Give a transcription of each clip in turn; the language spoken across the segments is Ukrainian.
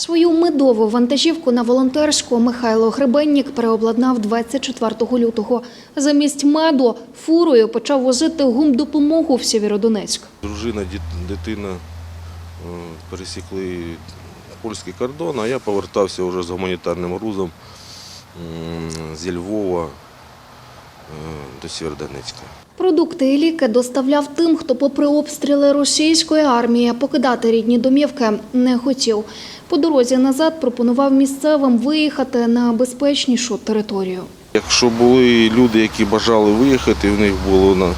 Свою медову вантажівку на волонтерську Михайло Гребеннік переобладнав 24 лютого. Замість меду фурою почав возити гумдопомогу в Сєвєродонецьк. Дружина, дитина е, пересікли польський кордон, а я повертався вже з гуманітарним грузом зі Львова до Сєвєродонецька. Продукти і ліки доставляв тим, хто, попри обстріли російської армії, покидати рідні домівки не хотів. По дорозі назад пропонував місцевим виїхати на безпечнішу територію. Якщо були люди, які бажали виїхати, в них було на, е,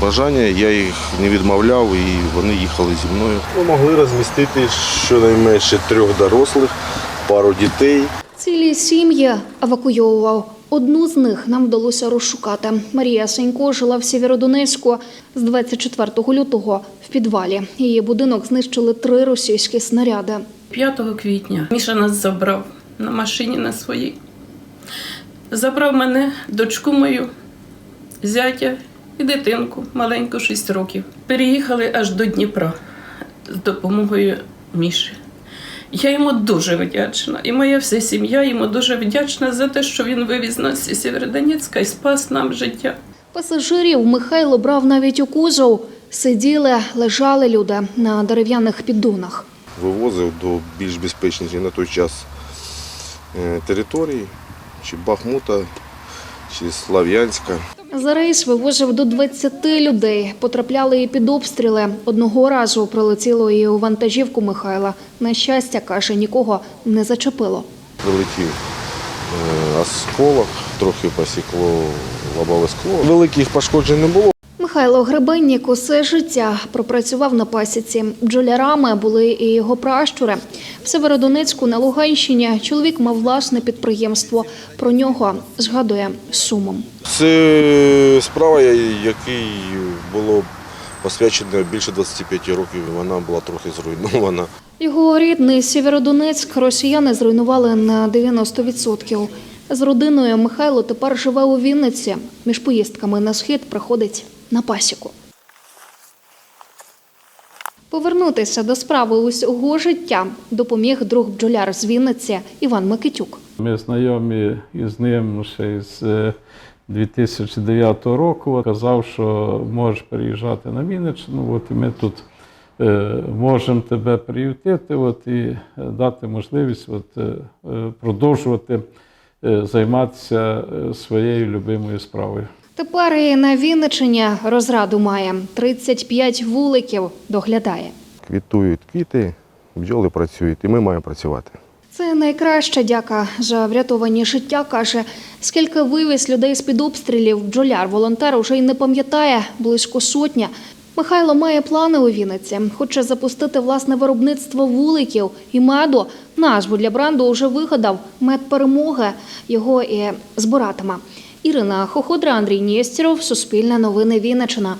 бажання, я їх не відмовляв і вони їхали зі мною. Ми могли розмістити щонайменше трьох дорослих, пару дітей. Цілі сім'ї евакуйовував. Одну з них нам вдалося розшукати. Марія Сенько жила в Сєвєродонецьку з 24 лютого в підвалі. Її будинок знищили три російські снаряди. 5 квітня Міша нас забрав на машині на своїй. Забрав мене, дочку мою, зятя і дитинку, маленьку 6 років. Переїхали аж до Дніпра з допомогою Міші. Я йому дуже вдячна. І моя вся сім'я йому дуже вдячна за те, що він вивіз нас із Сєвєродонецька і спас нам життя. Пасажирів Михайло брав навіть у кузов. Сиділи, лежали люди на дерев'яних піддонах. Вивозив до більш безпечних на той час е, територій, чи Бахмута, чи Слав'янська. За рейс вивозив до 20 людей. Потрапляли і під обстріли. Одного разу прилетіло і у вантажівку Михайла. На щастя, каже, нікого не зачепило. Прилетів е, осколок, трохи посікло лобове скло. Великих пошкоджень не було. Михайло Гребеннік усе життя пропрацював на пасіці. Бджолярами були і його пращури. В Северодонецьку на Луганщині чоловік мав власне підприємство. Про нього згадує сумом. Це справа, якій було посвячено більше 25 років. Вона була трохи зруйнована. Його рідний Сєвєродонецьк росіяни зруйнували на 90%. З родиною Михайло тепер живе у Вінниці. Між поїздками на схід приходить на пасіку. Повернутися до справи усього життя допоміг друг бджоляр з Вінниці Іван Микитюк. Ми знайомі із ним ще з е, 2009 року. Казав, що можеш приїжджати на Вінниччину, от і ми тут е, можемо тебе приютити от, і е, дати можливість от, е, е, продовжувати е, займатися е, своєю любимою справою. Тепер і на Вінниччині розраду має 35 вуликів доглядає. Квітують квіти, бджоли працюють, і ми маємо працювати. Це найкраща дяка за врятовані життя. каже, скільки вивіз людей з під обстрілів, бджоляр, волонтер уже й не пам'ятає близько сотня. Михайло має плани у Вінниці. Хоче запустити власне виробництво вуликів і меду. Назву для бренду вже вигадав мед перемоги. Його і збиратиме. Ірина Хоходра, Андрій Нєстєров, Суспільне новини Вінниччина.